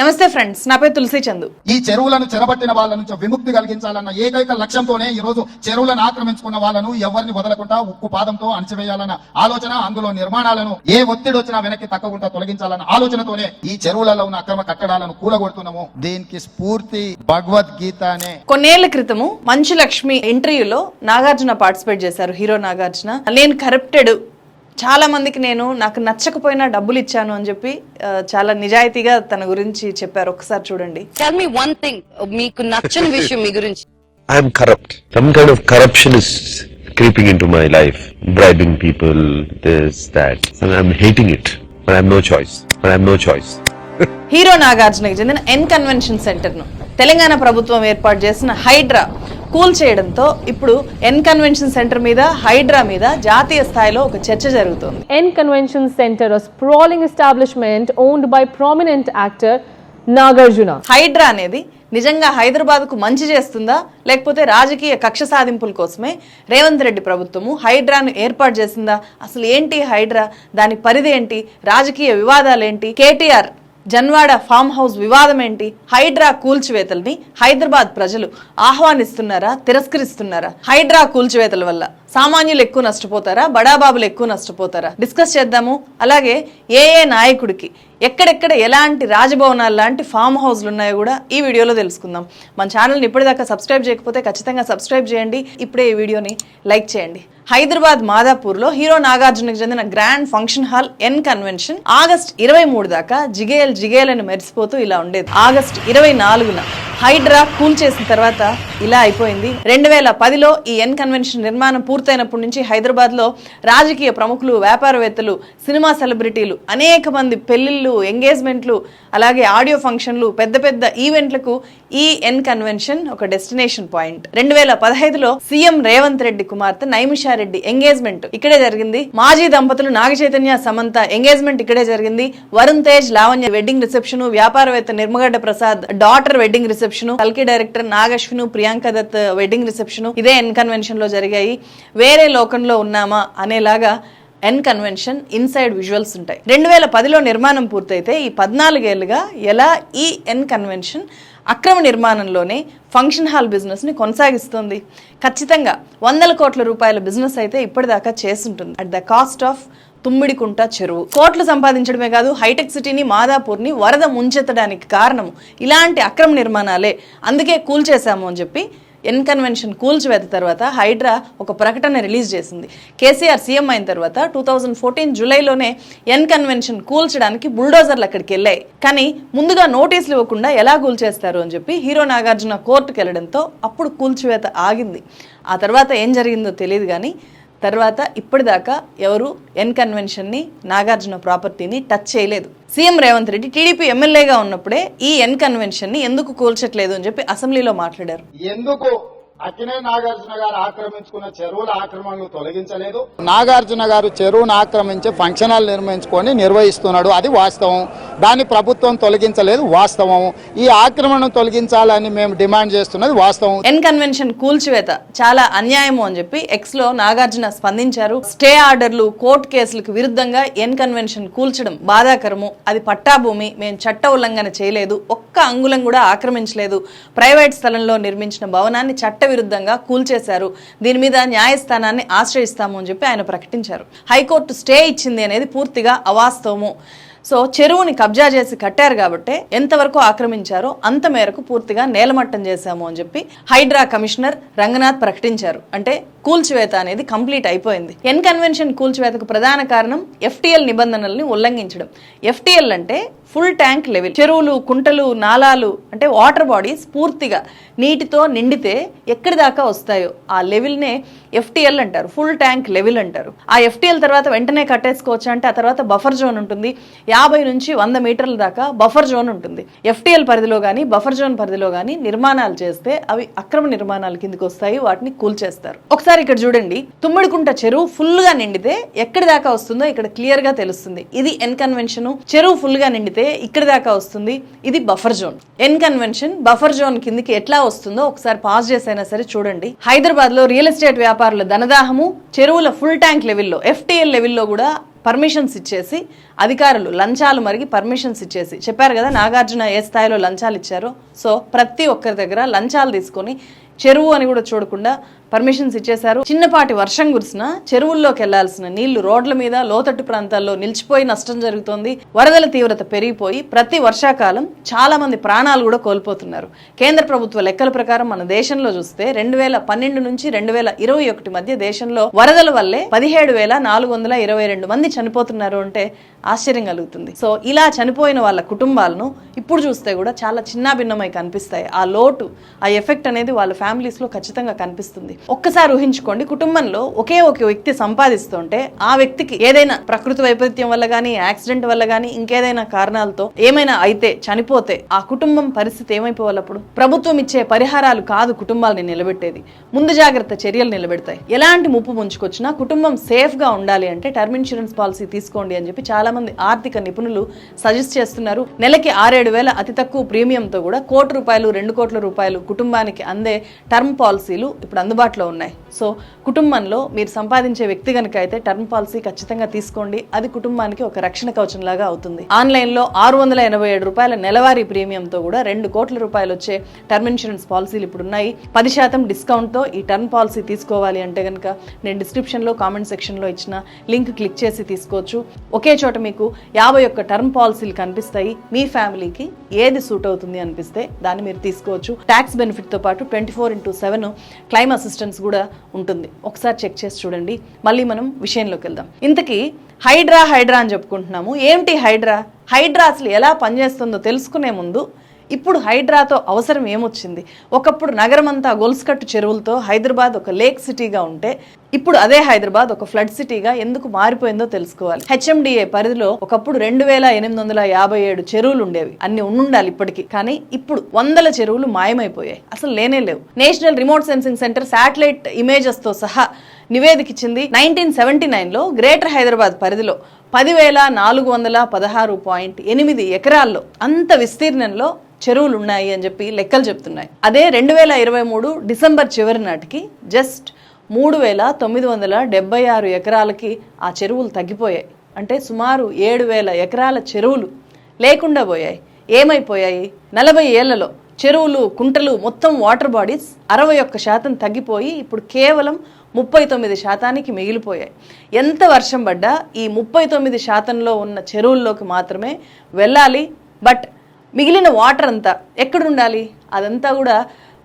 నమస్తే ఫ్రెండ్స్ నా పేరు తులసి చందు. ఈ చెరువులను చెరబట్టిన వాళ్ళ నుంచి విముక్తి కలిగించాలన్న ఏకైక లక్ష్యంతోనే ఈ రోజు చెరువులను ఆక్రమించుకున్న వాళ్ళను ఎవరిని వదలకుండా ఉక్కు పాదంతో అణచివేయాలన్న ఆలోచన అందులో నిర్మాణాలను ఏ ఒత్తిడి వచ్చినా వెనక్కి తక్కకుండా తొలగించాలన్న ఆలోచనతోనే ఈ చెరువులలో ఉన్న అక్రమ కట్టడాలను కూలగొడుతున్నాము. దీనికి స్ఫూర్తి భగవద్గీత అనే కొన్నేళ్ళ క్రితము మంచు లక్ష్మి ఇంటర్వ్యూలో నాగార్జున పార్టిసిపేట్ చేశారు హీరో నాగార్జున. నేను కరప్టెడ్ చాలా మందికి నేను నాకు నచ్చకపోయినా డబ్బులు ఇచ్చాను అని చెప్పి చాలా నిజాయితీగా తన గురించి చెప్పారు. ఒకసారి చూడండి. మీకు నచ్చిన విషయం మీ గురించి. I'm my life bribing people this that I'm it choice but hero నాగార్జునకి చెందిన ఎన్ కన్వెన్షన్ సెంటర్ను తెలంగాణ ప్రభుత్వం ఏర్పాటు చేసిన హైడ్రా కూల్ చేయడంతో ఇప్పుడు ఎన్ కన్వెన్షన్ సెంటర్ మీద హైడ్రా మీద జాతీయ స్థాయిలో ఒక చర్చ జరుగుతోంది. Convention Center, a sprawling establishment owned by prominent actor Nagarjuna. Hydraa అనేది నిజంగా హైదరాబాద్కు మంచి చేస్తుందా లేకపోతే రాజకీయ కక్ష సాధింపుల కోసమే రేవంత్ రెడ్డి ప్రభుత్వము హైడ్రాను ఏర్పాటు చేసిందా? అసలు ఏంటి హైడ్రా? దాని పరిధి ఏంటి? రాజకీయ వివాదాలేంటి కేటీఆర్ జన్వాడ ఫామ్ హౌస్ వివాదం ఏంటి హైడ్రా కూల్చివేతల్ని హైదరాబాద్ ప్రజలు ఆహ్వానిస్తున్నారా తిరస్కరిస్తున్నారా? హైడ్రా కూల్చివేతల వల్ల సామాన్యులు ఎక్కువ నష్టపోతారా బడాబాబులు ఎక్కువ నష్టపోతారా? డిస్కస్ చేద్దాము. అలాగే ఏ ఏ నాయకుడికి ఎక్కడెక్కడ ఎలాంటి రాజభవనాలు లాంటి ఫామ్ హౌస్లు ఉన్నాయో కూడా ఈ వీడియోలో తెలుసుకుందాం. మన ఛానల్ని ఇప్పటిదాకా సబ్స్క్రైబ్ చేయకపోతే ఖచ్చితంగా సబ్స్క్రైబ్ చేయండి. ఇప్పుడే ఈ వీడియోని లైక్ చేయండి. హైదరాబాద్ మాదాపూర్లో హీరో నాగార్జునకు చెందిన grand function hall N convention August ఇరవై మూడు దాకా జిగేల్ జిగేల్ అని మెరిసిపోతూ ఇలా ఉండేది. ఆగస్ట్ ఇరవై నాలుగున హైడ్రా కూల్ చేసిన తర్వాత ఇలా అయిపోయింది. రెండు వేల పదిలో ఈ ఎన్ కన్వెన్షన్ నిర్మాణం పూర్తయినప్పటి నుంచి హైదరాబాద్లో రాజకీయ ప్రముఖులు వ్యాపారవేత్తలు సినిమా సెలబ్రిటీలు అనేక మంది పెళ్ళిళ్ళు ఎంగేజ్మెంట్లు అలాగే ఆడియో ఫంక్షన్లు పెద్ద పెద్ద ఈవెంట్లకు ఈ ఎన్ కన్వెన్షన్ ఒక డెస్టినేషన్ పాయింట్. రెండు వేల పదహైదులో సీఎం రేవంత్ రెడ్డి కుమార్తె రెడ్డి. ఎంగేజ్మెంట్ ఇక్కడే జరిగింది. మాజీ దంపతులు నాగ చైతన్య సమంత. ఎంగేజ్మెంట్ ఇక్కడే జరిగింది. వరుణ్ తేజ్ లావణ్య వెడ్డింగ్ రిసెప్షన్ వ్యాపారవేత్త Nimmagadda Prasad daughter wedding reception కల్కి director Nag Ashwin Priyanka Dutt wedding reception ఇదే ఎన్ కన్వెన్షన్లో జరిగాయి. వేరే లోకంలో ఉన్నామా అనేలాగా ఎన్ కన్వెన్షన్ ఇన్సైడ్ విజువల్స్ ఉంటాయి. రెండు వేల పదిలో నిర్మాణం పూర్తయితే ఈ పద్నాలుగేళ్ళుగా ఎలా ఈ ఎన్ కన్వెన్షన్ అక్రమ నిర్మాణంలోనే ఫంక్షన్ హాల్ బిజినెస్ని కొనసాగిస్తుంది. ఖచ్చితంగా వందల కోట్ల రూపాయల బిజినెస్ అయితే ఇప్పటిదాకా చేస్తుంటుంది at the cost of Tummidikunta చెరువు. కోట్లు సంపాదించడమే కాదు హైటెక్ సిటీని మాదాపూర్ని వరద ముంచెత్తడానికి కారణము ఇలాంటి అక్రమ నిర్మాణాలే. అందుకే కూల్చేశాము అని చెప్పి ఎన్ కన్వెన్షన్ కూల్చివేత తర్వాత హైడ్రా ఒక ప్రకటన రిలీజ్ చేసింది. కేసీఆర్ సీఎం అయిన తర్వాత టూ థౌజండ్ ఫోర్టీన్ జూలైలోనే ఎన్ కన్వెన్షన్ కూల్చడానికి బుల్డోజర్లు అక్కడికి వెళ్ళాయి. కానీ ముందుగా నోటీసులు ఇవ్వకుండా ఎలా కూల్చేస్తారు అని చెప్పి హీరో నాగార్జున కోర్టుకు వెళ్ళడంతో అప్పుడు కూల్చివేత ఆగింది. ఆ తర్వాత ఏం జరిగిందో తెలియదు కానీ తర్వాత ఇప్పటిదాకా ఎవరు ఎన్ కన్వెన్షన్ని నాగార్జున ప్రాపర్టీని టచ్ చేయలేదు. సీఎం రేవంత్ రెడ్డి టీడీపీ ఎమ్మెల్యేగా ఉన్నప్పుడే ఈ ఎన్ కన్వెన్షన్ని ఎందుకు కూల్చట్లేదు అని చెప్పి అసెంబ్లీలో మాట్లాడారు. ఎందుకు? అక్కినే నాగార్జున గారు ఆక్రమించుకున్న చెరువుల ఆక్రమణలు తొలగించలేదు. నాగార్జున గారు చెరువును ఆక్రమించి ఫంక్షన్ హాల్ నిర్మించుకొని నిర్వహిస్తున్నాడు. అది వాస్తవం. దాన్ని ప్రభుత్వం తొలగించలేదు. వాస్తవం. ఈ ఆక్రమణను తొలగించాలని మేము డిమాండ్ చేస్తున్నది వాస్తవం. ఎన్ కన్వెన్షన్ కూల్చివేత చాలా అన్యాయము అని చెప్పి ఎక్స్లో నాగార్జున స్పందించారు. స్టే ఆర్డర్లు కోర్టు కేసులకు విరుద్ధంగా ఎన్ కన్వెన్షన్ కూల్చడం బాధాకరము. అది పట్టాభూమి. మేము చట్ట ఉల్లంఘన చేయలేదు. ఒక్క అంగుళం కూడా ఆక్రమించలేదు. ప్రైవేట్ స్థలంలో నిర్మించిన భవనాన్ని చట్ట విరుద్ధంగా కూల్చేశారు దీని మీద న్యాయస్థానాన్ని ఆశ్రయిస్తాము అని చెప్పి ఆయన ప్రకటించారు. హైకోర్టు స్టే ఇచ్చింది అనేది పూర్తిగా అవాస్తవము. సో చెరువుని కబ్జా చేసి కట్టారు కాబట్టి ఎంతవరకు ఆక్రమించారో అంత మేరకు పూర్తిగా నేలమట్టం చేశాము అని చెప్పి హైడ్రా కమిషనర్ రంగనాథ్ ప్రకటించారు. అంటే కూల్చివేత అనేది కంప్లీట్ అయిపోయింది. ఎన్ కన్వెన్షన్ కూల్చివేతకు ప్రధాన కారణం ఎఫ్టీఎల్ నిబంధనల్ని ఉల్లంఘించడం. ఎఫ్టీఎల్ అంటే ఫుల్ ట్యాంక్ లెవెల్ చెరువులు కుంటలు నాలాలు అంటే వాటర్ బాడీస్ పూర్తిగా నీటితో నిండితే ఎక్కడి దాకా వస్తాయో ఆ లెవెల్నే ఎఫ్టీఎల్ అంటారు. ఫుల్ ట్యాంక్ లెవెల్ అంటారు. ఆ ఎఫ్టీఎల్ తర్వాత వెంటనే కట్టేసుకోవచ్చు అంటే ఆ తర్వాత బఫర్ జోన్ ఉంటుంది. యాభై నుంచి వంద మీటర్ల దాకా బఫర్ జోన్ ఉంటుంది. ఎఫ్టీఎల్ పరిధిలో కానీ బఫర్ జోన్ పరిధిలో కానీ నిర్మాణాలు చేస్తే అవి అక్రమ నిర్మాణాల కిందకి వస్తాయి. వాటిని కూల్చేస్తారు. ఒకసారి ఇక్కడ చూడండి. తుమ్మిడికుంట చెరువు ఫుల్గా నిండితే ఎక్కడి దాకా వస్తుందో ఇక్కడ క్లియర్గా తెలుస్తుంది. ఇది ఎన్ కన్వెన్షన్ చెరువు ఫుల్గా నిండితే ఇక్కడి దాకా వస్తుంది. ఇది buffer zone N convention buffer zone కిందికి ఎట్లా వస్తుందో ఒకసారి పాజ్ చేసైనా సరే చూడండి. హైదరాబాద్లో రియల్ ఎస్టేట్ వ్యాపారుల ధనదాహము చెరువుల ఫుల్ ట్యాంక్ లెవెల్లో ఎఫ్టీఎల్ లెవెల్లో కూడా పర్మిషన్స్ ఇచ్చేసి అధికారులు లంచాలు మరిగి పర్మిషన్స్ ఇచ్చేసి చెప్పారు కదా నాగార్జున ఏ స్థాయిలో లంచాలు ఇచ్చారో. సో ప్రతి ఒక్కరి దగ్గర లంచాలు తీసుకొని చెరువు అని కూడా చూడకుండా పర్మిషన్స్ ఇచ్చేశారు. చిన్నపాటి వర్షం కురిసిన చెరువుల్లోకి వెళ్ళాల్సిన నీళ్ళు రోడ్ల మీద లోతట్టు ప్రాంతాల్లో నిలిచిపోయి నష్టం జరుగుతోంది. వరదల తీవ్రత పెరిగిపోయి ప్రతి వర్షాకాలం చాలా మంది ప్రాణాలు కూడా కోల్పోతున్నారు. కేంద్ర ప్రభుత్వ లెక్కల ప్రకారం మన దేశంలో చూస్తే రెండు వేల పన్నెండు నుంచి రెండు వేల ఇరవై ఒకటి మధ్య దేశంలో వరదల వల్లే పదిహేడు వేల నాలుగు వందల ఇరవై రెండు మంది చనిపోతున్నారు అంటే ఆశ్చర్యం కలుగుతుంది. సో ఇలా చనిపోయిన వాళ్ళ కుటుంబాలను ఇప్పుడు చూస్తే కూడా చాలా చిన్న భిన్నమై కనిపిస్తాయి. ఆ లోటు ఆ ఎఫెక్ట్ అనేది వాళ్ళ ఫ్యామిలీస్లో ఖచ్చితంగా కనిపిస్తుంది. ఒక్కసారి ఊహించుకోండి కుటుంబంలో ఒకే ఒక వ్యక్తి సంపాదిస్తుంటే ఆ వ్యక్తికి ఏదైనా ప్రకృతి వైపరీత్యం వల్ల కానీ యాక్సిడెంట్ వల్ల కానీ ఇంకేదైనా కారణాలతో ఏమైనా అయితే చనిపోతే ఆ కుటుంబం పరిస్థితి ఏమైపోవాలి అప్పుడు ప్రభుత్వం ఇచ్చే పరిహారాలు కాదు కుటుంబాలని నిలబెట్టేది. ముందు జాగ్రత్త చర్యలు నిలబెడతాయి. ఎలాంటి ముప్పు ముంచుకొచ్చినా కుటుంబం సేఫ్గా ఉండాలి అంటే టర్మ్ ఇన్సూరెన్స్ పాలసీ తీసుకోండి అని చెప్పి చాలా మంది ఆర్థిక నిపుణులు సజెస్ట్ చేస్తున్నారు. నెలకి ఆరేడు వేల అతి తక్కువ ప్రీమియంతో కూడా కోటి రూపాయలు రెండు కోట్ల రూపాయలు కుటుంబానికి అందే టర్మ్ పాలసీలు ఇప్పుడు అందుబాటులో ఉన్నాయి. సో కుటుంబంలో మీరు సంపాదించే వ్యక్తి కనుక అయితే టర్మ్ పాలసీ ఖచ్చితంగా తీసుకోండి. అది కుటుంబానికి ఒక రక్షణ కవచం లాగా అవుతుంది. ఆన్లైన్లో ఆరు వందల ఎనభై ఏడు రూపాయల నెలవారీ ప్రీమియంతో కూడా రెండు కోట్ల రూపాయలు వచ్చే టర్మ్ ఇన్సూరెన్స్ పాలసీలు ఇప్పుడు ఉన్నాయి. పది శాతం డిస్కౌంట్తో ఈ టర్మ్ పాలసీ తీసుకోవాలి అంటే కనుక నేను డిస్క్రిప్షన్లో కామెంట్ సెక్షన్లో ఇచ్చిన లింక్ క్లిక్ చేసి తీసుకోవచ్చు. ఒకే చోట మీకు యాభై ఒక్క టర్మ్ పాలసీలు కనిపిస్తాయి. మీ ఫ్యామిలీకి ఏది సూట్ అవుతుంది అనిపిస్తే దాన్ని మీరు తీసుకోవచ్చు. ట్యాక్స్ బెనిఫిట్తో పాటు twenty four into seven claim assistance కూడా ఉంటుంది. ఒకసారి చెక్ చేసి చూడండి. మళ్ళీ మనం విషయంలోకి వెళ్దాం. ఇంతకీ హైడ్రా హైడ్రా అని చెప్పుకుంటున్నాము. ఏంటి హైడ్రా? హైడ్రా అసలు ఎలా పనిచేస్తుందో తెలుసుకునే ముందు ఇప్పుడు హైడ్రాతో అవసరం ఏమొచ్చింది? ఒకప్పుడు నగరమంతా గొలుసుకట్టు చెరువులతో హైదరాబాద్ ఒక లేక్ సిటీగా ఉంటే ఇప్పుడు అదే హైదరాబాద్ ఒక ఫ్లడ్ సిటీగా ఎందుకు మారిపోయిందో తెలుసుకోవాలి. హెచ్ఎండిఏ పరిధిలో ఒకప్పుడు రెండు వేల ఎనిమిది వందల యాభై ఏడు చెరువులు ఉండేవి అన్ని ఉండాలి ఇప్పటికీ. కానీ ఇప్పుడు వందల చెరువులు మాయమైపోయాయి. అసలు లేనే లేవు. National remote sensing centre satellite ఇమేజెస్తో సహా నివేదిక ఇచ్చింది నైన్టీన్ సెవెంటీ నైన్లో గ్రేటర్ హైదరాబాద్ పరిధిలో పదివేల నాలుగు వందల పదహారు పాయింట్ ఎనిమిది ఎకరాల్లో అంత విస్తీర్ణంలో చెరువులు ఉన్నాయి అని చెప్పి లెక్కలు చెప్తున్నాయి. అదే రెండు వేల ఇరవై మూడు డిసెంబర్ చివరి నాటికి జస్ట్ మూడు వేల తొమ్మిది వందల డెబ్బై ఆరు ఎకరాలకి ఆ చెరువులు తగ్గిపోయాయి. అంటే సుమారు ఏడు వేల ఎకరాల చెరువులు లేకుండా పోయాయి. ఏమైపోయాయి? నలభై ఏళ్ళలో చెరువులు కుంటలు మొత్తం వాటర్ బాడీస్ అరవై ఒక్క శాతం తగ్గిపోయి ఇప్పుడు కేవలం ముప్పై తొమ్మిది శాతానికి మిగిలిపోయాయి. ఎంత వర్షం పడ్డా ఈ ముప్పై తొమ్మిది శాతంలో ఉన్న చెరువుల్లోకి మాత్రమే వెళ్ళాలి. బట్ మిగిలిన వాటర్ అంతా ఎక్కడుండాలి? అదంతా కూడా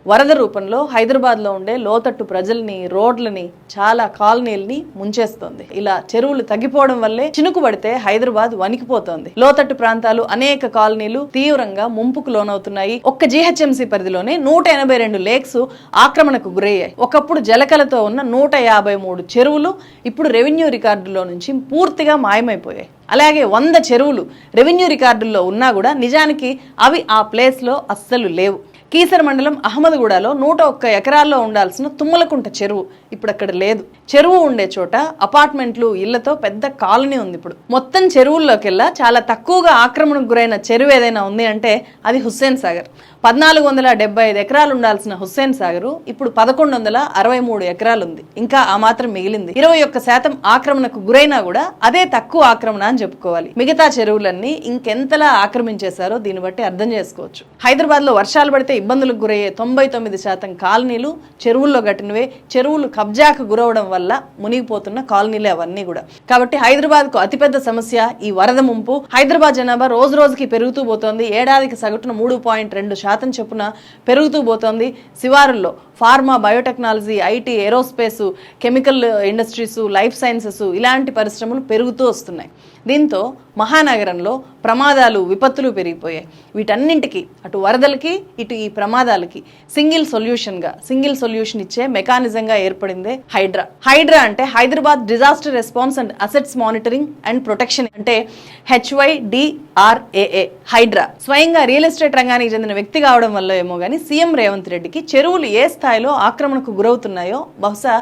వరద రూపంలో హైదరాబాద్లో ఉండే లోతట్టు ప్రజల్ని రోడ్లని చాలా కాలనీల్ని ముంచేస్తోంది. ఇలా చెరువులు తగ్గిపోవడం వల్లే చినుకు పడితే హైదరాబాద్ వణికిపోతోంది. లోతట్టు ప్రాంతాలు అనేక కాలనీలు తీవ్రంగా ముంపుకు లోనవుతున్నాయి. ఒక్క జీహెచ్ఎంసీ పరిధిలోనే నూట ఎనభై రెండు లేక్స్ ఆక్రమణకు గురయ్యాయి. ఒకప్పుడు జలకలతో ఉన్న నూట యాభై మూడు చెరువులు ఇప్పుడు రెవెన్యూ రికార్డులో నుంచి పూర్తిగా మాయమైపోయాయి. అలాగే వంద చెరువులు రెవెన్యూ రికార్డుల్లో ఉన్నా కూడా నిజానికి అవి ఆ ప్లేస్లో అస్సలు లేవు. కీసర మండలం అహ్మద్గూడలో నూట ఒక్క ఎకరాల్లో ఉండాల్సిన తుమ్మలకుంట చెరువు ఇప్పుడు అక్కడ లేదు. చెరువు ఉండే చోట అపార్ట్మెంట్లు ఇళ్ళతో పెద్ద కాలనీ ఉంది ఇప్పుడు. మొత్తం చెరువుల్లోకెల్లా చాలా తక్కువగా ఆక్రమణకు గురైన చెరువు ఏదైనా ఉంది అంటే అది హుస్సేన్ సాగర్. పద్నాలుగు వందల డెబ్బై ఐదు ఎకరాలు ఉండాల్సిన హుస్సేన్ సాగర్ ఇప్పుడు పదకొండు వందల అరవై మూడు ఎకరాలు ఉంది ఇంకా ఆ మాత్రం మిగిలింది. ఇరవై ఒక్క శాతం ఆక్రమణకు గురైనా కూడా అదే తక్కువ ఆక్రమణ అని చెప్పుకోవాలి. మిగతా చెరువులన్నీ ఇంకెంతలా ఆక్రమించేశారో దీన్ని బట్టి అర్థం చేసుకోవచ్చు. హైదరాబాద్లో వర్షాలు పడితే ఇబ్బందులకు గురయ్యే తొంభై తొమ్మిది శాతం కాలనీలు చెరువుల్లో కట్టినవే. చెరువులు కబ్జాకు గురవడం వల్ల మునిగిపోతున్న కాలనీలే అవన్నీ కూడా. కాబట్టి హైదరాబాద్కు అతిపెద్ద సమస్య ఈ వరద ముంపు. హైదరాబాద్ జనాభా రోజు రోజుకి పెరుగుతూ పోతోంది. ఏడాదికి సగటున మూడు పాయింట్ రెండు శాతం చొప్పున పెరుగుతూ పోతోంది. శివారుల్లో pharma biotechnology IT aerospace chemical industries life sciences ఇలాంటి పరిశ్రమలు పెరుగుతూ వస్తున్నాయి. దీంతో మహానగరంలో ప్రమాదాలు విపత్తులు పెరిగిపోయాయి. వీటన్నింటికి అటు వరదలకి ఇటు ఈ ప్రమాదాలకి సింగిల్ సొల్యూషన్గా సింగిల్ సొల్యూషన్ ఇచ్చే మెకానిజంగా ఏర్పడిందే హైడ్రా. హైడ్రా అంటే Hyderabad disaster response and assets monitoring and protection అంటే H Y D R A A Hydraa. స్వయంగా రియల్ ఎస్టేట్ రంగానికి చెందిన వ్యక్తి కావడం వల్ల ఏమో కానీ సీఎం రేవంత్ రెడ్డికి చెరువులు ఏ స్థాయిలో ఆక్రమణకు గురవుతున్నాయో బహుశా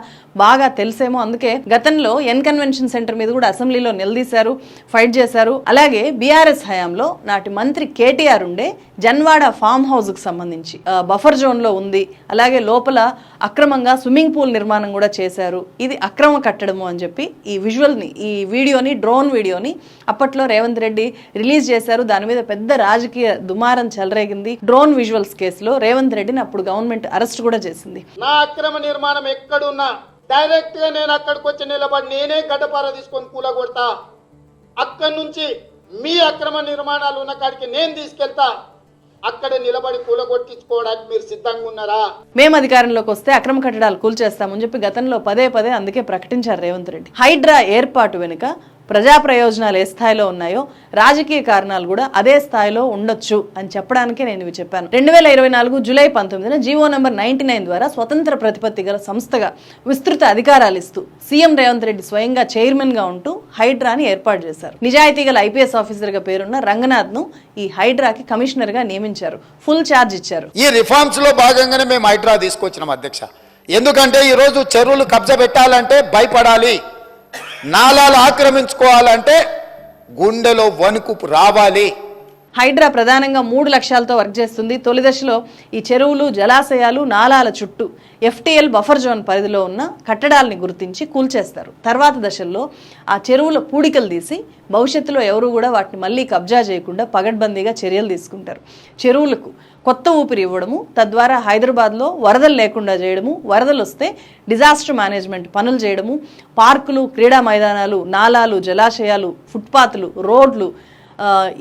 బాగా తెలిసేమో. అందుకే గతంలో ఎన్ కన్వెన్షన్ సెంటర్ మీద కూడా అసెంబ్లీలో నిలదీశారు ఫైట్ చేశారు. చేశారు. అలాగే బీఆర్ఎస్ హయాంలో నాటి మంత్రి కేటీఆర్ ఉండే జన్వాడ ఫామ్ హౌస్కు సంబంధించి బఫర్ జోన్లో ఉంది. అలాగే లోపల అక్రమంగా స్విమ్మింగ్ పూల్ నిర్మాణం కూడా చేశారు. ఇది అక్రమ కట్టడము అని చెప్పి ఈ విజువల్ని ఈ వీడియోని డ్రోన్ వీడియోని అప్పట్లో రేవంత్ రెడ్డి రిలీజ్ చేశారు. దాని మీద పెద్ద రాజకీయ దుమారం చెలరేగింది. డ్రోన్ విజువల్స్ కేసులో రేవంత్ రెడ్డిని అప్పుడు గవర్నమెంట్ అరెస్ట్ కూడా చేసింది. నా అక్రమ నిర్మాణం ఎక్కడున్నా డైరెక్ట్గా నేను అక్కడికి వచ్చి నిలబడి నేనే గడ్డపార తీసుకొని కూలగొడతా. అక్కడి నుంచి మీ అక్రమ నిర్మాణాలు ఉన్న కాడికి నేను తీసుకెళ్తా. అక్కడే నిలబడి కూలగొట్టించుకోవడానికి మీరు సిద్ధంగా ఉన్నారా? మేము అధికారంలోకి వస్తే అక్రమ కట్టడాలు కూల్చేస్తామని చెప్పి గతంలో పదే పదే అందుకే ప్రకటించారు రేవంత్ రెడ్డి. హైడ్రా ఏర్పాటు వెనుక ప్రజా ప్రయోజనాలు ఏ స్థాయిలో ఉన్నాయో రాజకీయ కారణాలు కూడా అదే స్థాయిలో ఉండొచ్చు అని చెప్పడానికే నేను ఇవి చెప్పాను. రెండు వేల ఇరవై నాలుగు జూలై పంతొమ్మిదిన జీవో నంబర్ నైన్టీ నైన్ ద్వారా స్వతంత్ర ప్రతిపత్తి గల సంస్థగా విస్తృత అధికారాలు ఇస్తూ సీఎం రేవంత్ రెడ్డి స్వయంగా చైర్మన్గా ఉంటూ హైడ్రాని ఏర్పాటు చేశారు. నిజాయితీ గల ఐపీఎస్ ఆఫీసర్గా పేరున్న రంగనాథ్ను ఈ హైడ్రాకి కమిషనర్గా నియమించారు. ఫుల్ ఛార్జ్ ఇచ్చారు. ఈ రిఫార్మ్స్లో భాగంగానే మేము హైడ్రా తీసుకొచ్చినాం అధ్యక్ష. ఎందుకంటే ఈరోజు చెరువులు కబ్జా పెట్టాలంటే భయపడాలి. నాలాలు ఆక్రమించుకోవాలంటే గుండెలో వణుకు రావాలి. హైడ్రా ప్రధానంగా మూడు లక్ష్యాలతో వర్క్ చేస్తుంది. తొలి దశలో ఈ చెరువులు జలాశయాలు నాలాల చుట్టూ ఎఫ్టీఎల్ బఫర్ జోన్ పరిధిలో ఉన్న కట్టడాల్ని గుర్తించి కూల్చేస్తారు తర్వాత దశల్లో ఆ చెరువుల పూడికలు తీసి భవిష్యత్తులో ఎవరు కూడా వాటిని మళ్ళీ కబ్జా చేయకుండా పగడ్బందీగా చర్యలు తీసుకుంటారు. చెరువులకు కొత్త ఊపిరి ఇవ్వడము తద్వారా హైదరాబాద్లో వరదలు లేకుండా చేయడము వరదలు వస్తే డిజాస్టర్ మేనేజ్మెంట్ పనులు చేయడము పార్కులు క్రీడా మైదానాలు నాలాలు జలాశయాలు ఫుట్పాత్లు రోడ్లు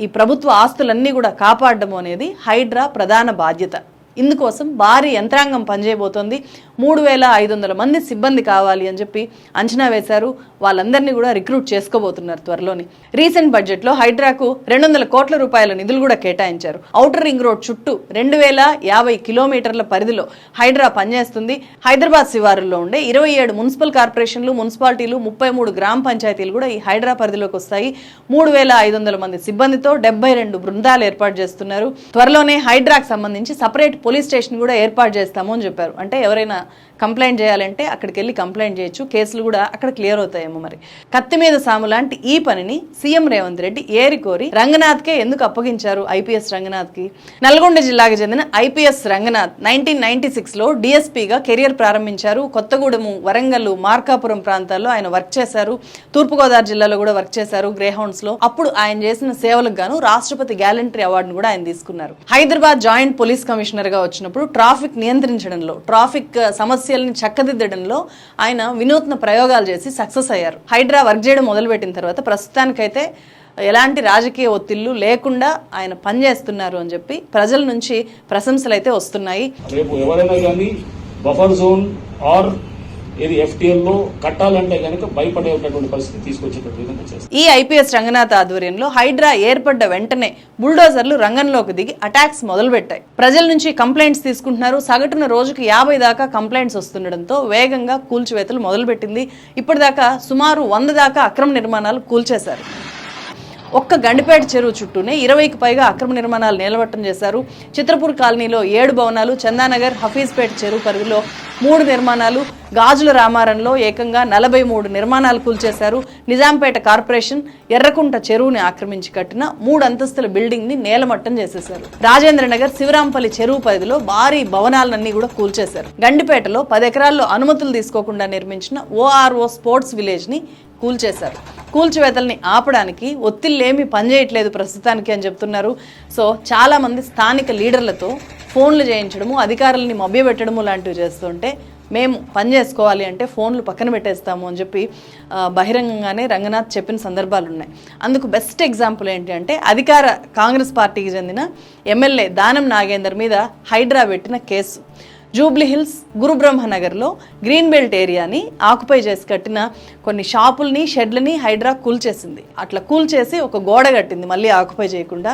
ఈ ప్రభుత్వ ఆస్తులన్నీ కూడా కాపాడడం అనేది హైడ్రా ప్రధాన బాధ్యత. ఇందుకోసం భారీ యంత్రాంగం పనిచేయబోతోంది. మూడు వేల ఐదు వందల మంది సిబ్బంది కావాలి అని చెప్పి అంచనా వేశారు. వాళ్ళందరినీ కూడా రిక్రూట్ చేసుకోబోతున్నారు త్వరలోని. రీసెంట్ బడ్జెట్లో హైడ్రాకు రెండు వందల కోట్ల రూపాయల నిధులు కూడా కేటాయించారు. ఔటర్ రింగ్ రోడ్ చుట్టూ రెండు వేల యాభై కిలోమీటర్ల పరిధిలో హైడ్రా పనిచేస్తుంది. హైదరాబాద్ శివారుల్లో ఉండే ఇరవై ఏడు మున్సిపల్ కార్పొరేషన్లు మున్సిపాలిటీలు ముప్పై మూడు గ్రామ పంచాయతీలు కూడా ఈ హైడ్రా పరిధిలోకి వస్తాయి. మూడు వేల ఐదు వందల మంది సిబ్బందితో డెబ్బై రెండు బృందాలు ఏర్పాటు చేస్తున్నారు. త్వరలోనే హైడ్రాకు సంబంధించి సపరేట్ పోలీస్ స్టేషన్ కూడా ఏర్పాటు చేస్తాము అని చెప్పారు. అంటే ఎవరైనా కంప్లైంట్ చేయాలంటే అక్కడికి వెళ్ళి కంప్లైంట్ చేయొచ్చు. కేసులు కూడా అక్కడ క్లియర్ అవుతాయేమో మరి. కత్తి మీద సాము లాంటి ఈ పనిని సీఎం రేవంత్ రెడ్డి ఏరి కోరి రంగనాథ్కే ఎందుకు అప్పగించారు ఐపీఎస్ రంగనాథ్కి? నల్గొండ జిల్లాకు చెందిన ఐపీఎస్ రంగనాథ్ నైన్టీన్ నైన్టీ సిక్స్లో డిఎస్పీగా కెరియర్ ప్రారంభించారు. కొత్తగూడెము వరంగల్ మార్కాపురం ప్రాంతాల్లో ఆయన వర్క్ చేశారు. తూర్పుగోదావరి జిల్లాలో కూడా వర్క్ చేశారు గ్రే హౌండ్స్లో. అప్పుడు ఆయన చేసిన సేవలకు గాను రాష్ట్రపతి గ్యాలంటరీ అవార్డును కూడా ఆయన తీసుకున్నారు. హైదరాబాద్ జాయింట్ పోలీస్ కమిషనర్గా వచ్చినప్పుడు ట్రాఫిక్ నియంత్రించడంలో ట్రాఫిక్ సమస్యలను చక్కదిద్దడంలో ఆయన వినూత్న ప్రయోగాలు చేసి సక్సెస్ అయ్యారు. హైడ్రా వర్క్ చేయడం మొదలుపెట్టిన తర్వాత ప్రస్తుతానికైతే ఎలాంటి రాజకీయ ఒత్తిళ్ళు లేకుండా ఆయన పనిచేస్తున్నారు అని చెప్పి ప్రజల నుంచి ప్రశంసలు అయితే వస్తున్నాయి. రేపు ఎవరైనా కానీ బఫర్ జోన్ ఆర్ ఇది ఎఫ్టీఎల్లో కట్టాలంటే కనుక భయపడేటటువంటి పరిస్థితి తీసుకొచ్చేటట్టు విధంగా చేస్తారు. ఈ ఐపీఎస్ రంగనాథ్ ఆధ్వర్యంలో హైడ్రా ఏర్పడ్డ వెంటనే బుల్డోజర్లు రంగంలోకి దిగి అటాక్స్ మొదలుపెట్టాయి. ప్రజల నుంచి కంప్లైంట్స్ తీసుకుంటున్నారు. సగటున రోజుకు యాభై దాకా కంప్లైంట్స్ వస్తుండడంతో వేగంగా కూల్చివేతలు మొదలుపెట్టింది. ఇప్పటిదాకా సుమారు వంద దాకా అక్రమ నిర్మాణాలు కూల్చేశారు. ఒక్క గండిపేట చెరువు చుట్టూనే ఇరవైకి పైగా అక్రమ నిర్మాణాలు నిలబట్టం చేశారు. చిత్రపూర్ కాలనీలో ఏడు భవనాలు చందానగర్ హఫీజ్పేట చెరువు పరిధిలో మూడు నిర్మాణాలు గాజుల రామారంలో ఏకంగా నలభై మూడు నిర్మాణాలు కూల్చేశారు. నిజాంపేట కార్పొరేషన్ ఎర్రకుంట చెరువుని ఆక్రమించి కట్టిన మూడు అంతస్తుల బిల్డింగ్ని నేలమట్టం చేసేశారు. రాజేంద్రనగర్ శివరాంపల్లి చెరువు పరిధిలో భారీ భవనాలన్నీ కూడా కూల్చేశారు. గండిపేటలో పది ఎకరాల్లో అనుమతులు తీసుకోకుండా నిర్మించిన ఓఆర్ఓ స్పోర్ట్స్ విలేజ్ని కూల్చేశారు. కూల్చివేతల్ని ఆపడానికి ఒత్తిళ్ళేమీ పనిచేయట్లేదు ప్రస్తుతానికి అని చెప్తున్నారు. సో చాలామంది స్థానిక లీడర్లతో ఫోన్లు చేయించడము అధికారులని మభ్యపెట్టడము లాంటివి చేస్తుంటే మేము పని చేసుకోవాలి అంటే ఫోన్లు పక్కన పెట్టేస్తాము అని చెప్పి బహిరంగంగానే రంగనాథ్ చెప్పిన సందర్భాలు ఉన్నాయి అందుకు బెస్ట్ ఎగ్జాంపుల్ ఏంటి అంటే అధికార కాంగ్రెస్ పార్టీకి చెందిన ఎమ్మెల్యే దానం నాగేందర్ మీద హైడ్రా పెట్టిన case. Jubilee Hills Gurubrahma green belt ఏరియాని ఆకుపై చేసి కట్టిన కొన్ని షాపుల్ని షెడ్లని హైడ్రా కూల్చేసింది అట్లా కూల్చేసి ఒక గోడ కట్టింది మళ్ళీ ఆకుపై చేయకుండా.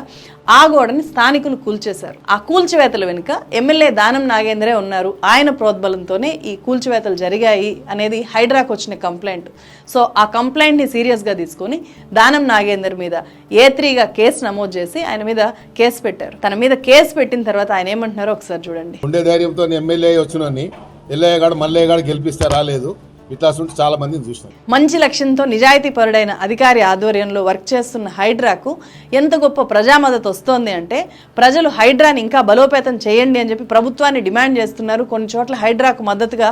ఆ గోడని స్థానికులు కూల్చేశారు ఆ కూల్చివేతల వెనుక ఎమ్మెల్యే దానం నాగేంద్రే ఉన్నారు. ఆయన ప్రోద్బలంతోనే ఈ కూల్చివేతలు జరిగాయి అనేది హైడ్రాకు వచ్చిన కంప్లైంట్. సో ఆ కంప్లైంట్ని సీరియస్గా తీసుకొని దానం నాగేందర్ మీద ఏ త్రీగా కేసు నమోదు చేసి ఆయన మీద కేసు పెట్టారు. తన మీద కేసు పెట్టిన తర్వాత ఆయన ఏమంటున్నారో ఒకసారి చూడండి. ఉండే ధైర్యంతో ఎమ్మెల్యే వచ్చినని ఎల్లయ్య గారు మల్లయ్య గారు గెలిపిస్తే రాలేదు. ఇట్లా చాలా మందిని చూసినాం. మంచి లక్ష్యంతో నిజాయితీ పరుడైన అధికారి ఆధ్వర్యంలో వర్క్ చేస్తున్న హైడ్రాకు ఎంత గొప్ప ప్రజామద్దతు వస్తోంది అంటే ప్రజలు హైడ్రాని ఇంకా బలోపేతం చేయండి అని చెప్పి ప్రభుత్వాన్ని డిమాండ్ చేస్తున్నారు. కొన్ని చోట్ల హైడ్రాకు మద్దతుగా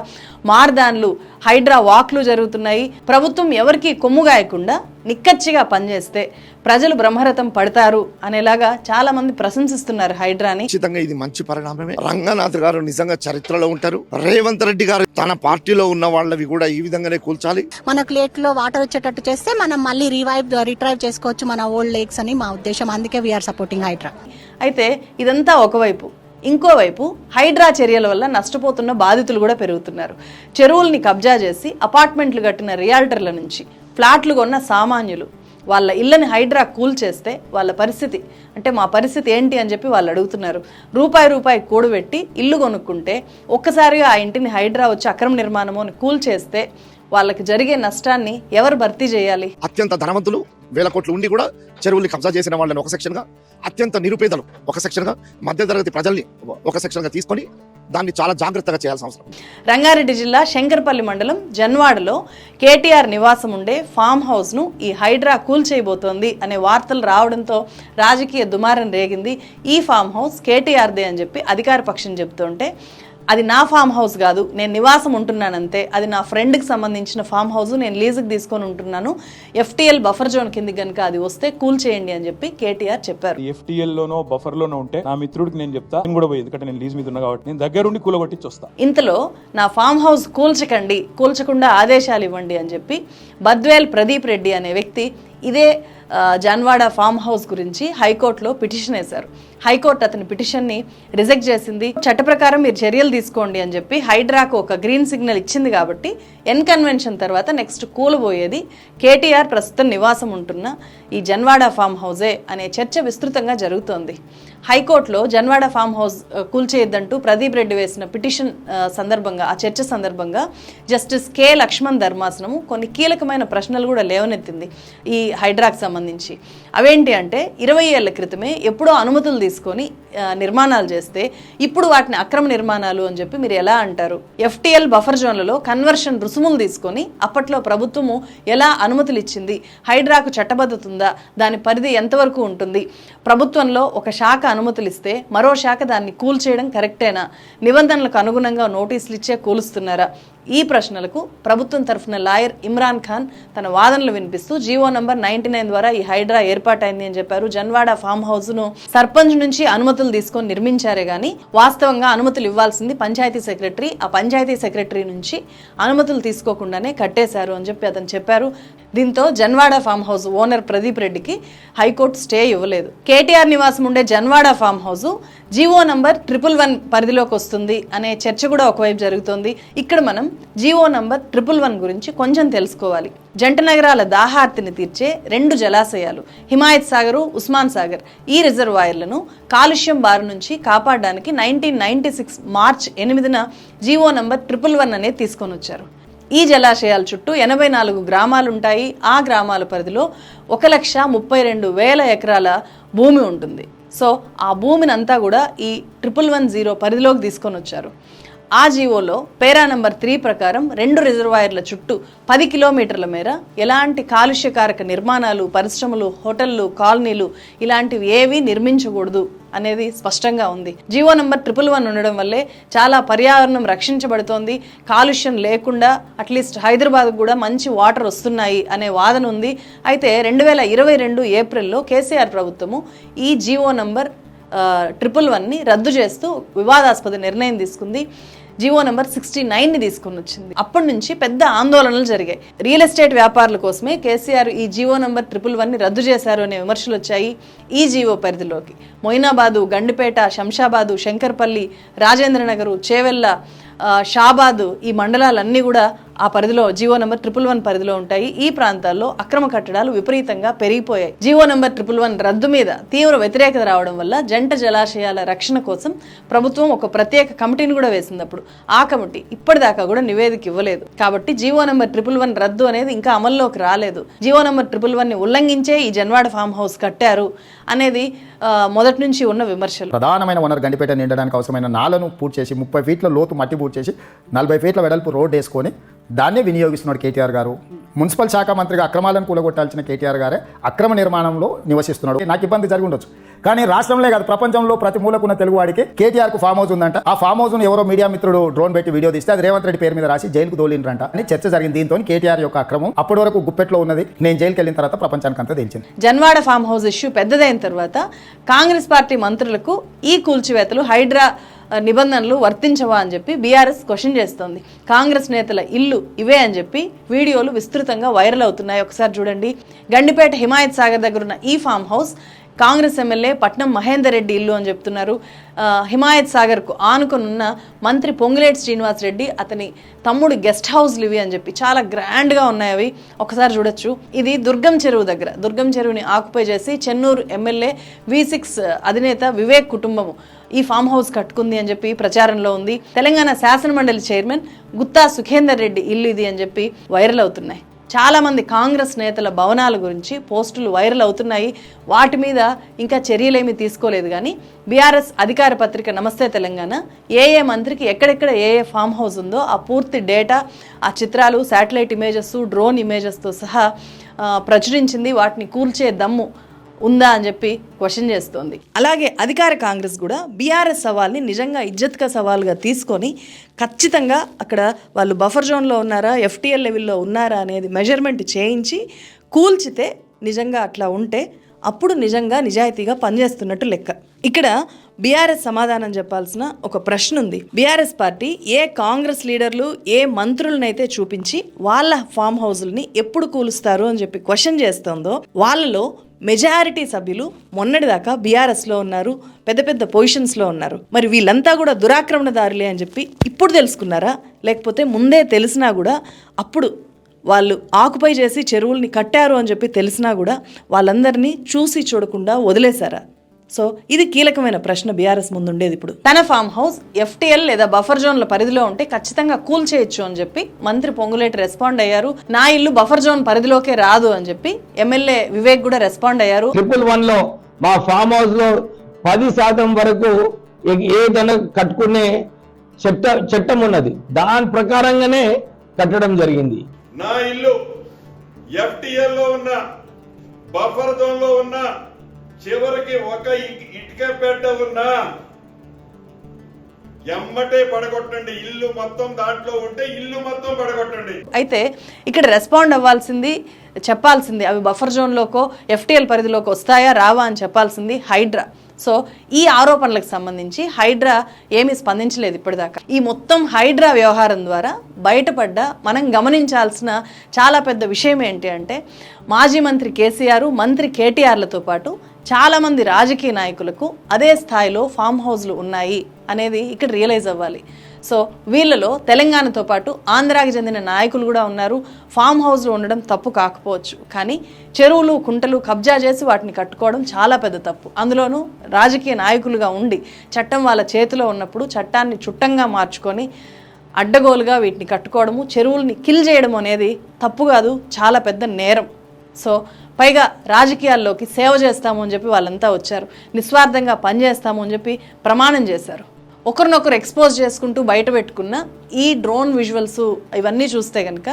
మార్దాన్లు హైడ్రా వాక్లు జరుగుతున్నాయి. ప్రభుత్వం ఎవరికీ కొమ్ముగాయకుండా నిక్కచ్చిగా పనిచేస్తే ప్రజలు బ్రహ్మరథం పడతారు అనేలాగా చాలా మంది ప్రశంసిస్తున్నారు హైడ్రాని. ఖచ్చితంగా ఇది మంచి పరిణామమే. రంగనాథ్ గారు నిజంగా చరిత్రలో ఉంటారు. రేవంత్ రెడ్డి గారు తన పార్టీలో ఉన్న వాళ్ళవి కూడా ఈ విధంగానే కూల్చాలి. మన ప్లేట్లో వాటర్ వచ్చేటట్టు చేస్తే మనం మళ్ళీ రివైవ్ రిట్రైవ్ చేసుకోవచ్చు మన ఓల్డ్ లేక్స్ అని మా ఉద్దేశం. అందుకే వీఆర్ సపోర్టింగ్ హైడ్రా అయితే ఇదంతా ఒకవైపు. ఇంకోవైపు హైడ్రా చర్యల వల్ల నష్టపోతున్న బాధితులు కూడా పెరుగుతున్నారు. చెరువుల్ని కబ్జా చేసి అపార్ట్మెంట్లు కట్టిన రియాల్టర్ల నుంచి ఫ్లాట్లు కొన్న సామాన్యులు. వాళ్ళ ఇళ్ళని హైడ్రా కూల్ చేస్తే వాళ్ళ పరిస్థితి. అంటే మా పరిస్థితి ఏంటి అని చెప్పి వాళ్ళు అడుగుతున్నారు. రూపాయి రూపాయి కూడబెట్టి ఇల్లు కొనుక్కుంటే ఒక్కసారిగా ఆ ఇంటిని హైడ్రా వచ్చి అక్రమ నిర్మాణము అని కూల్ చేస్తే వాళ్ళకి జరిగే నష్టాన్ని ఎవరు భర్తీ చేయాలి? అత్యంత ధనవంతులు వేల కోట్లు ఉండి కూడా చెరువుల్ని కబ్జా చేసిన వాళ్ళని ఒక సెక్షన్గా అత్యంత నిరుపేదలు ఒక సెక్షన్గా మధ్యతరగతి ప్రజల్ని ఒక సెక్షన్గా తీసుకొని దాన్ని చాలా జాగ్రత్తగా చేయాల్సిన అవసరం. రంగారెడ్డి జిల్లా శంకర్పల్లి మండలం జన్వాడలో కేటీఆర్ నివాసం ఉండే ఫామ్ హౌస్ను ఈ హైడ్రా కూల్చేయబోతోంది అనే వార్తలు రావడంతో రాజకీయ దుమారం రేగింది. ఈ ఫామ్ హౌస్ కేటీఆర్దే అని చెప్పి అధికార పక్షం చెబుతుంటే అది నా ఫామ్ హౌస్ కాదు నేను నివాసం ఉంటున్నానంతే అది నా ఫ్రెండ్కి సంబంధించిన ఫామ్ హౌస్ నేను లీజుకి తీసుకొని ఉంటున్నాను. ఎఫ్టీఎల్ బఫర్ జోన్ కింద కనుక అది వస్తే కూల్ చేయండి అని చెప్పి కేటీఆర్ చెప్పారు. ఎఫ్టీఎల్ లోనో బఫర్ లోనో ఉంటే నా మిత్రుడికి నేను చెప్తా నేను కూడా పోయి ఎందుకంటే నేను లీజ్ మీద ఉన్నా కాబట్టి నేను దగ్గరుండి కూలగొట్టించి వస్తా. ఇంతలో నా ఫామ్ హౌస్ కూల్చకండి కూల్చకుండా ఆదేశాలు ఇవ్వండి అని చెప్పి బద్వేల్ ప్రదీప్ రెడ్డి అనే వ్యక్తి ఇదే జాన్వాడ ఫామ్ హౌస్ గురించి హైకోర్టులో పిటిషన్ వేశారు. హైకోర్టు అతని పిటిషన్ని రిజెక్ట్ చేసింది. చట్ట ప్రకారం మీరు చర్యలు తీసుకోండి అని చెప్పి హైడ్రాకు ఒక గ్రీన్ సిగ్నల్ ఇచ్చింది కాబట్టి ఎన్ కన్వెన్షన్ తర్వాత నెక్స్ట్ కూలబోయేది కేటీఆర్ ప్రస్తుతం నివాసం ఉంటున్న ఈ జన్వాడ ఫామ్ హౌజే అనే చర్చ విస్తృతంగా జరుగుతోంది. హైకోర్టులో జన్వాడ ఫామ్ హౌస్ కూల్చేయద్దంటూ ప్రదీప్ రెడ్డి వేసిన పిటిషన్ సందర్భంగా ఆ చర్చ సందర్భంగా జస్టిస్ కె లక్ష్మణ్ ధర్మాసనము కొన్ని కీలకమైన ప్రశ్నలు కూడా లేవనెత్తింది ఈ హైడ్రాకు సంబంధించి. అవేంటి అంటే ఇరవై ఏళ్ళ క్రితమే ఎప్పుడో అనుమతులు తీసుకొని నిర్మాణాలు చేస్తే ఇప్పుడు వాటిని అక్రమ నిర్మాణాలు అని చెప్పి మీరు ఎలా అంటారు? ఎఫ్టీఎల్ బఫర్ జోన్లలో కన్వర్షన్ రుసుములు తీసుకొని అప్పట్లో ప్రభుత్వము ఎలా అనుమతులు ఇచ్చింది? హైడ్రాకు చట్టబద్ధత ఉందా? దాని పరిధి ఎంతవరకు ఉంటుంది? ప్రభుత్వంలో ఒక శాఖ అనుమతులు ఇస్తే మరో శాఖ దాన్ని కూల్ చేయడం కరెక్టేనా? నిబంధనలకు అనుగుణంగా నోటీసులు ఇచ్చే కూలుస్తున్నారా? ఈ ప్రశ్నలకు ప్రభుత్వం తరఫున లాయర్ ఇమ్రాన్ ఖాన్ తన వాదనలు వినిపిస్తూ జీవో నంబర్ నైన్టీ నైన్ ద్వారా ఈ హైడ్రా ఏర్పాటైంది అని చెప్పారు. జన్వాడ ఫామ్ హౌస్ను సర్పంచ్ నుంచి అనుమతులు తీసుకొని నిర్మించారే గాని వాస్తవంగా అనుమతులు ఇవ్వాల్సింది పంచాయతీ సెక్రటరీ. ఆ పంచాయతీ సెక్రటరీ నుంచి అనుమతులు తీసుకోకుండానే కట్టేశారు అని చెప్పి అతను చెప్పారు. దీంతో Janwada farm house owner Pradeep రెడ్డికి హైకోర్టు స్టే ఇవ్వలేదు. కేటీఆర్ నివాసం ఉండే Janwada farm house GO number triple one పరిధిలోకి వస్తుంది అనే చర్చ కూడా ఒకవైపు జరుగుతోంది. ఇక్కడ మనం జీవో నంబర్ ట్రిపుల్ వన్ గురించి కొంచెం తెలుసుకోవాలి. జంట నగరాల దాహార్తిని తీర్చే రెండు జలాశయాలు హిమాయత్ సాగరు ఉస్మాన్ సాగర్. ఈ రిజర్వాయర్లను కాలుష్యం బారి నుంచి కాపాడడానికి నైన్టీన్ నైన్టీ సిక్స్ మార్చ్ ఎనిమిదిన జీవో నంబర్ ట్రిపుల్ వన్ అనేది తీసుకొని వచ్చారు. ఈ జలాశయాల చుట్టూ ఎనభై నాలుగు గ్రామాలు ఉంటాయి ఆ గ్రామాల పరిధిలో ఒక లక్ష ముప్పై రెండు వేల ఎకరాల భూమి ఉంటుంది. సో ఆ భూమిని అంతా కూడా ఈ ట్రిపుల్ వన్ జీరో పరిధిలోకి తీసుకొని వచ్చారు. ఆ జీవోలో పేరా నంబర్ త్రీ ప్రకారం రెండు రిజర్వాయర్ల చుట్టూ పది కిలోమీటర్ల మేర ఎలాంటి కాలుష్యకారక నిర్మాణాలు పరిశ్రమలు హోటళ్ళు కాలనీలు ఇలాంటివి ఏవి నిర్మించకూడదు అనేది స్పష్టంగా ఉంది. జీవో నంబర్ ట్రిపుల్ వన్ ఉండడం వల్లే చాలా పర్యావరణం రక్షించబడుతోంది. కాలుష్యం లేకుండా అట్లీస్ట్ హైదరాబాద్ కూడా మంచి వాటర్ వస్తున్నాయి అనే వాదన ఉంది. అయితే రెండు వేల ఇరవై రెండు ఏప్రిల్లో కేసీఆర్ ప్రభుత్వము ఈ జీవో నంబర్ ట్రిపుల్ వన్ని రద్దు చేస్తూ వివాదాస్పద నిర్ణయం తీసుకుంది. జీవో నెంబర్ సిక్స్టీ నైన్ని తీసుకుని వచ్చింది. అప్పటి నుంచి పెద్ద ఆందోళనలు జరిగాయి. రియల్ ఎస్టేట్ వ్యాపారుల కోసమే కేసీఆర్ ఈ జీవో నెంబర్ ట్రిపుల్ వన్ని రద్దు చేశారు అనే విమర్శలు వచ్చాయి ఈ జీవో పరిధిలోకి. మొయినాబాదు గండిపేట శంషాబాదు శంకర్పల్లి రాజేంద్రనగరు చేవెళ్ళ షాబాదు ఈ మండలాలన్నీ కూడా ఆ పరిధిలో జీవో నెంబర్ ట్రిపుల్ వన్ పరిధిలో ఉంటాయి. ఈ ప్రాంతాల్లో అక్రమ కట్టడాలు విపరీతంగా పెరిగిపోయాయి. జీవో నెంబర్ ట్రిపుల్ వన్ రద్దు మీద తీవ్ర వ్యతిరేకత రావడం వల్ల జంట జలాశయాల రక్షణ కోసం ప్రభుత్వం ఒక ప్రత్యేక కమిటీని కూడా వేసింది అప్పుడు ఆ కమిటీ ఇప్పటిదాకా కూడా నివేదిక ఇవ్వలేదు. కాబట్టి జీవో నెంబర్ ట్రిపుల్ వన్ రద్దు అనేది ఇంకా అమల్లోకి రాలేదు. జీవో నెంబర్ ట్రిపుల్ వన్ని ఉల్లంఘించే ఈ జన్వాడ ఫామ్ హౌస్ కట్టారు అనేది మొదటి నుంచి ఉన్న విమర్శలు. ప్రధానమైన వనరు గండిపేట నిండడానికి అవసరమైన నాలను పూర్తి చేసి ముప్పై ఫీట్ల లోతు మట్టి పూర్తి చేసి నలభై ఫీట్ల వెడల్పు రోడ్ వేసుకొని దాన్నే వినియోగిస్తున్నాడు కేటీఆర్ గారు. మున్సిపల్ శాఖ మంత్రిగా అక్రమాలను కూలగొట్టాల్సిన కేటీఆర్ గారే అక్రమ నిర్మాణంలో నివసిస్తున్నాడు. నాకు ఇబ్బంది జరిగి ఉండొచ్చు. కానీ రాష్ట్రంలో కాదు ప్రపంచంలో ప్రతి మూలకున్న తెలుగువాడికి కేటీఆర్కు ఫామ్ హౌస్ ఉందంట. ఆ ఫామ్ హౌస్ ఎవరో మీడియా మిత్రుడు డ్రోన్ పెట్టి వీడియో తీస్తే అది రేవంత్ రెడ్డి పేరు మీద రాసి జైలుకు దోలిండ్రంట అని చర్చ జరిగింది. దీంతో కేటీఆర్ యొక్క అక్రమం అప్పటి వరకు గుప్పెట్లో ఉన్నది. నేను జైలుకి వెళ్ళిన తర్వాత ప్రపంచానికి అంతా తెలిసింది. జన్వాడ ఫామ్ హౌస్ ఇష్యూ పెద్దదైన తర్వాత కాంగ్రెస్ పార్టీ మంత్రులకు ఈ కూల్చివేతలు హైడ్రా నిబంధనలు వర్తించవా అని చెప్పి బీఆర్ఎస్ క్వశ్చన్ చేస్తోంది. కాంగ్రెస్ నేతల ఇల్లు ఇవే అని చెప్పి వీడియోలు విస్తృతంగా వైరల్ అవుతున్నాయి. ఒకసారి చూడండి. గండిపేట హిమాయత్ సాగర్ దగ్గర ఉన్న ఈ ఫామ్ హౌస్ కాంగ్రెస్ ఎమ్మెల్యే పట్నం మహేందర్ రెడ్డి ఇల్లు అని చెప్తున్నారు. హిమాయత్ సాగర్కు ఆనుకొనున్న మంత్రి పొంగులేటి శ్రీనివాస్ రెడ్డి అతని తమ్ముడు గెస్ట్ హౌస్లు ఇవి అని చెప్పి చాలా గ్రాండ్గా ఉన్నాయి అవి. ఒకసారి చూడొచ్చు. ఇది దుర్గం చెరువు దగ్గర. దుర్గం చెరువుని ఆక్యుపై చేసి చెన్నూరు ఎమ్మెల్యే వి సిక్స్ అధినేత వివేక్ కుటుంబము ఈ ఫామ్ హౌస్ కట్టుకుంది అని చెప్పి ప్రచారంలో ఉంది. తెలంగాణ శాసనమండలి చైర్మన్ గుత్తా సుఖేందర్ రెడ్డి ఇల్లు ఇది అని చెప్పి వైరల్ అవుతున్నాయి. చాలామంది కాంగ్రెస్ నేతల భవనాల గురించి పోస్టులు వైరల్ అవుతున్నాయి. వాటి మీద ఇంకా చర్యలేమీ తీసుకోలేదు కానీ బీఆర్ఎస్ అధికార పత్రిక నమస్తే తెలంగాణ. ఏ ఏ మంత్రికి ఎక్కడెక్కడ ఏ ఏ ఫామ్ హౌస్ ఉందో ఆ పూర్తి డేటా ఆ చిత్రాలు శాటిలైట్ ఇమేజెస్ డ్రోన్ ఇమేజెస్తో సహా ప్రచురించింది. వాటిని కూల్చే దమ్ము ఉందా అని చెప్పి క్వశ్చన్ చేస్తోంది. అలాగే అధికార కాంగ్రెస్ కూడా బీఆర్ఎస్ సవాల్ని నిజంగా ఇజ్జత్గా సవాల్గా తీసుకొని ఖచ్చితంగా అక్కడ వాళ్ళు బఫర్ జోన్లో ఉన్నారా ఎఫ్టీఎల్ లెవెల్లో ఉన్నారా అనేది మెజర్మెంట్ చేయించి కూల్చితే నిజంగా అట్లా ఉంటే అప్పుడు నిజంగా నిజాయితీగా పనిచేస్తున్నట్టు లెక్క. ఇక్కడ బీఆర్ఎస్ సమాధానం చెప్పాల్సిన ఒక ప్రశ్న ఉంది. బీఆర్ఎస్ పార్టీ ఏ కాంగ్రెస్ లీడర్లు ఏ మంత్రులనైతే చూపించి వాళ్ళ ఫామ్ హౌస్ని ఎప్పుడు కూలుస్తారు అని చెప్పి క్వశ్చన్ చేస్తోందో వాళ్ళలో మెజారిటీ సభ్యులు మొన్నటిదాకా బీఆర్ఎస్లో ఉన్నారు పెద్ద పెద్ద పొజిషన్స్లో ఉన్నారు. మరి వీళ్ళంతా కూడా దురాక్రమణదారులే అని చెప్పి ఇప్పుడు తెలుసుకున్నారా? లేకపోతే ముందే తెలిసినా కూడా అప్పుడు వాళ్ళు ఆకుపై చేసి చెరువుల్ని కట్టారు అని చెప్పి తెలిసినా కూడా వాళ్ళందరినీ చూసి చూడకుండా వదిలేశారా? సో ఇది కీలకమైన ప్రశ్న బీఆర్ఎస్ ముందుండేది ఇప్పుడు. తన ఫామ్ హౌస్ ఎఫ్టీఎల్ లేదా బఫర్ జోన్ల పరిధిలో ఉంటే ఖచ్చితంగా కూల్ చేయొచ్చు అని చెప్పి మంత్రి పొంగులేటి రెస్పాండ్ అయ్యారు. నా ఇల్లు బఫర్ జోన్ పరిధిలోకే రాదు అని చెప్పి ఎమ్మెల్యే వివేక్ కూడా రెస్పాండ్ అయ్యారు. ట్రిపుల్ వన్లో మా ఫామ్ హౌస్లో పది శాతం వరకు ఏ- ఏదైనా కట్టుకునే చట్ట చట్టం ఉన్నది. దాని ప్రకారంగానే కట్టడం జరిగింది. నా ఇల్లు ఎఫ్టిఎల్లో ఉన్న బఫర్ జోన్లో ఉన్న చివరికి ఒక ఇటుక పెట్ట ఉన్నా ఎమ్మటే పడగొట్టండి. ఇల్లు మొత్తం దాంట్లో ఉంటే ఇల్లు మొత్తం పడగొట్టండి. అయితే ఇక్కడ రెస్పాండ్ అవ్వాల్సింది చెప్పాల్సింది అవి బఫర్ జోన్లోకో ఎఫ్టీఎల్ పరిధిలోకి వస్తాయా రావా అని చెప్పాల్సింది హైడ్రా. సో ఈ ఆరోపణలకు సంబంధించి హైడ్రా ఏమీ స్పందించలేదు ఇప్పటిదాకా. ఈ మొత్తం హైడ్రా వ్యవహారం ద్వారా బయటపడ్డ మనం గమనించాల్సిన చాలా పెద్ద విషయం ఏంటి అంటే మాజీ మంత్రి కేసీఆర్ మంత్రి కేటీఆర్లతో పాటు చాలామంది రాజకీయ నాయకులకు అదే స్థాయిలో ఫామ్ హౌస్లు ఉన్నాయి అనేది ఇక్కడ రియలైజ్ అవ్వాలి. సో వీళ్ళలో తెలంగాణతో పాటు ఆంధ్రాకి చెందిన నాయకులు కూడా ఉన్నారు. ఫామ్ హౌస్లో ఉండడం తప్పు కాకపోవచ్చు. కానీ చెరువులు కుంటలు కబ్జా చేసి వాటిని కట్టుకోవడం చాలా పెద్ద తప్పు. అందులోనూ రాజకీయ నాయకులుగా ఉండి చట్టం వాళ్ళ చేతిలో ఉన్నప్పుడు చట్టాన్ని చుట్టంగా మార్చుకొని అడ్డగోలుగా వీటిని కట్టుకోవడము చెరువుల్ని కిల్ చేయడం అనేది తప్పు కాదు చాలా పెద్ద నేరం. సో పైగా రాజకీయాల్లోకి సేవ చేస్తాము అని చెప్పి వాళ్ళంతా వచ్చారు. నిస్వార్థంగా పనిచేస్తాము అని చెప్పి ప్రమాణం చేశారు. ఒకరినొకరు ఎక్స్పోజ్ చేసుకుంటూ బయట పెట్టుకున్న ఈ డ్రోన్ విజువల్స్ ఇవన్నీ చూస్తే కనుక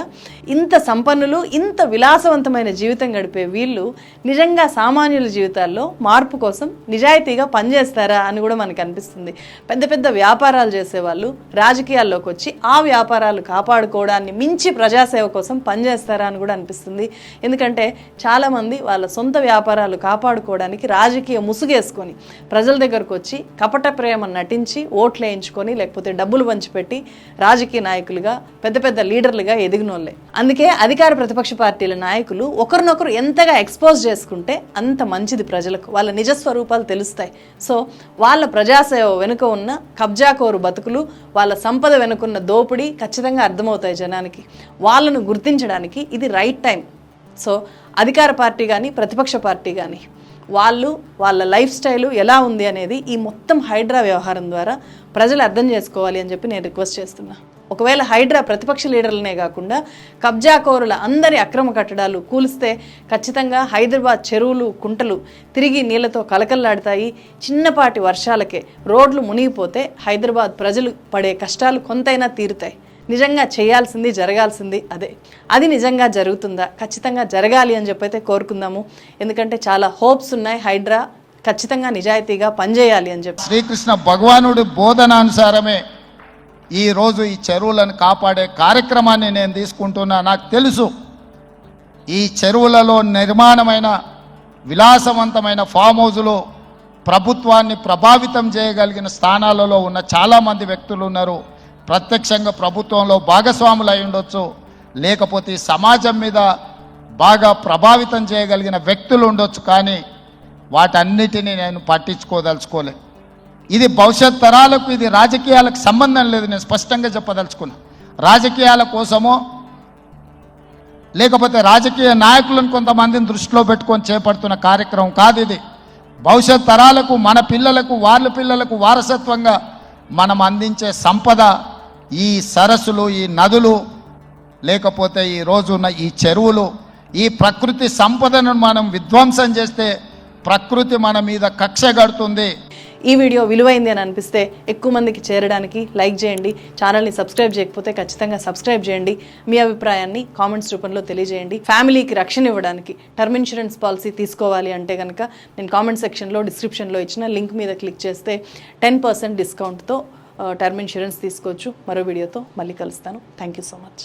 ఇంత సంపన్నులు ఇంత విలాసవంతమైన జీవితం గడిపే వీళ్ళు నిజంగా సామాన్యుల జీవితాల్లో మార్పు కోసం నిజాయితీగా పనిచేస్తారా అని కూడా మనకు అనిపిస్తుంది. పెద్ద పెద్ద వ్యాపారాలు చేసేవాళ్ళు రాజకీయాల్లోకి వచ్చి ఆ వ్యాపారాలు కాపాడుకోవడాన్ని మించి ప్రజాసేవ కోసం పనిచేస్తారా అని కూడా అనిపిస్తుంది. ఎందుకంటే చాలామంది వాళ్ళ సొంత వ్యాపారాలు కాపాడుకోవడానికి రాజకీయ ముసుగేసుకొని ప్రజల దగ్గరకు వచ్చి కపట ప్రేమ నటించి ఓట్లు వేయించుకొని లేకపోతే డబ్బులు పంచిపెట్టి రాజకీయ నాయకులుగా పెద్ద పెద్ద లీడర్లుగా ఎదిగినోళ్ళే. అందుకే అధికార ప్రతిపక్ష పార్టీల నాయకులు ఒకరినొకరు ఎంతగా ఎక్స్పోజ్ చేసుకుంటే అంత మంచిది ప్రజలకు. వాళ్ళ నిజ స్వరూపాలు తెలుస్తాయి. సో వాళ్ళ ప్రజాసేవ వెనుక ఉన్న కబ్జాకోరు బతుకులు వాళ్ళ సంపద వెనుకున్న దోపిడీ ఖచ్చితంగా అర్థమవుతాయి జనానికి. వాళ్ళను గుర్తించడానికి ఇది రైట్ టైం. సో అధికార పార్టీ కానీ ప్రతిపక్ష పార్టీ కానీ వాళ్ళు వాళ్ళ లైఫ్ స్టైలు ఎలా ఉంది అనేది ఈ మొత్తం హైడ్రా వ్యవహారం ద్వారా ప్రజలు అర్థం చేసుకోవాలి అని చెప్పి నేను రిక్వెస్ట్ చేస్తున్నా. ఒకవేళ హైడ్రా ప్రతిపక్ష లీడర్లనే కాకుండా కబ్జాకోరుల అందరి అక్రమ కట్టడాలు కూలిస్తే ఖచ్చితంగా హైదరాబాద్ చెరువులు కుంటలు తిరిగి నీళ్ళతో కలకల్లాడతాయి. చిన్నపాటి వర్షాలకే రోడ్లు మునిగిపోతే హైదరాబాద్ ప్రజలు పడే కష్టాలు కొంతైనా తీరుతాయి. నిజంగా చేయాల్సింది జరగాల్సింది అదే. అది నిజంగా జరుగుతుందా? ఖచ్చితంగా జరగాలి అని చెప్పైతే కోరుకుందాము. ఎందుకంటే చాలా హోప్స్ ఉన్నాయి. హైడ్రా ఖచ్చితంగా నిజాయితీగా పనిచేయాలి అని చెప్పి. శ్రీకృష్ణ భగవానుడి బోధనానుసారమే ఈరోజు ఈ చెరువులను కాపాడే కార్యక్రమాన్ని నేను తీసుకుంటున్నా. నాకు తెలుసు ఈ చెరువులలో నిర్మాణమైన విలాసవంతమైన ఫామ్ హౌజులు ప్రభుత్వాన్ని ప్రభావితం చేయగలిగిన స్థానాలలో ఉన్న చాలామంది వ్యక్తులు ఉన్నారు. ప్రత్యక్షంగా ప్రభుత్వంలో భాగస్వాములు అయి ఉండొచ్చు. లేకపోతే సమాజం మీద బాగా ప్రభావితం చేయగలిగిన వ్యక్తులు ఉండొచ్చు కానీ వాటన్నిటినీ నేను పట్టించుకోదలుచుకోలే ఇది భవిష్యత్ తరాలకు ఇది రాజకీయాలకు సంబంధం లేదు నేను స్పష్టంగా చెప్పదలుచుకున్నా. రాజకీయాల కోసమో లేకపోతే రాజకీయ నాయకులను కొంతమందిని దృష్టిలో పెట్టుకొని చేపడుతున్న కార్యక్రమం కాదు ఇది. భవిష్యత్ తరాలకు మన పిల్లలకు వాళ్ళ పిల్లలకు వారసత్వంగా మనం అందించే సంపద ఈ సరస్సులు ఈ నదులు లేకపోతే ఈ రోజున్న ఈ చెరువులు ఈ ప్రకృతి సంపదను మనం విధ్వంసం చేస్తే ప్రకృతి మన మీద కక్ష కడుతుంది. ఈ వీడియో విలువైంది అని అనిపిస్తే ఎక్కువ మందికి చేరడానికి లైక్ చేయండి ఛానల్ని సబ్స్క్రైబ్ చేయకపోతే ఖచ్చితంగా సబ్స్క్రైబ్ చేయండి మీ అభిప్రాయాన్ని కామెంట్స్ రూపంలో తెలియజేయండి. ఫ్యామిలీకి రక్షణ ఇవ్వడానికి టర్మ్ ఇన్సూరెన్స్ పాలసీ తీసుకోవాలి అంటే కనుక నేను కామెంట్ సెక్షన్లో డిస్క్రిప్షన్లో ఇచ్చిన లింక్ మీద క్లిక్ చేస్తే టెన్ పర్సెంట్ డిస్కౌంట్తో టర్మ్ ఇన్సూరెన్స్ తీసుకోవచ్చు. మరో వీడియోతో మళ్ళీ కలుస్తాను. Thank you so much